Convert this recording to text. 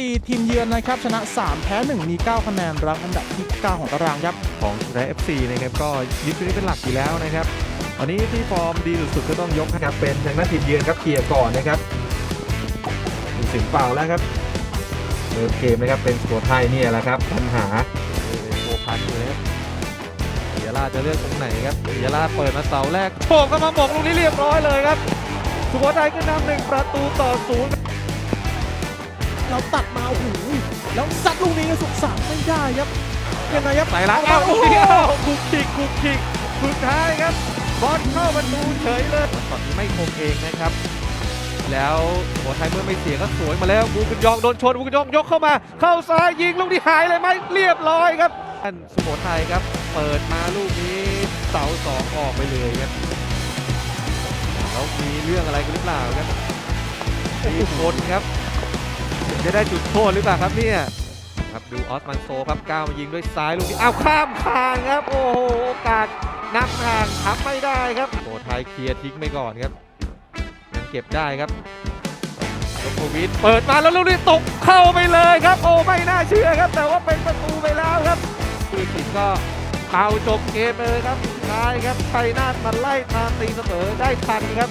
ตีทีมเยือนนะครับชนะ 3 แพ้ 1 มี 9 คะแนนรังอันดับที่ 9 ของตารางครับ ของสุดท้าย FC นะครับก็ยึดตัวนี้เป็นหลักอยู่แล้วนะครับตอนนี้ที่ฟอร์มดีสุดๆก็ต้องยกนะครับเป็นทางด้านทีมเยือนครับเคลียร์ก่อนนะครับมีสิงเปล่าแล้วครับเริ่มเกมนะครับเป็นสุโขทัยเนี่ยแหละครับปัญหาโอพันอยู่นะครับเดียร่าจะเลือกตรงไหนครับเดียร่าเปิดมาเสาแรกโฉบเข้ามาหมกลูกนี้เรียบร้อยเลยครับสุโขทัยขึ้นนำหนึ่งประตูต่อศูนย์ เราตัดมาโอ้โหแล้วซัดลูกนี้สุขสันต์ไม่ได้ครับยังไงครับใส่ล้างเอาลูกนี้เอาคุกคิกคุกคิกสุดท้ายครับบอลเข้าประตูเฉยเลยตอนนี้ไม่คงเองนะครับ แล้วหัวไทยเมื่อไม่เสียก็สวยมาแล้วบูกุนยองโดนชนบูกุนยองยกเข้ามา เข้าซ้ายยิงลูกนี้หายเลยไหมเรียบร้อยครับท่านสุโขทัยครับ เปิดมาลูกนี้เสาสองออกไปเลยครับแล้วมีเรื่องอะไรกันหรือเปล่าครับมีคนครับ จะได้จุดโทษหรือเปล่าครับเนี่ยครับดูออสมันโซครับก้าวมายิงด้วยซ้ายลูกนี้อ้าวข้ามคานครับ โอ้โหโอกาสนำห่างทำไม่ได้ครับสุโขทัยเคลียร์ทิ้งไปก่อนครับยังเก็บได้ครับโลโควิดเปิดมาแล้วลูกนี้ตกเข้าไปเลยครับ โอ้ไม่น่าเชื่อครับ แต่ว่าเป็นประตูไปแล้วครับคุยกินก็เป่าจบเกมไปเลยครับสุดท้ายครับชัยนาทมาไล่ตามตีเสมอได้ทันครับ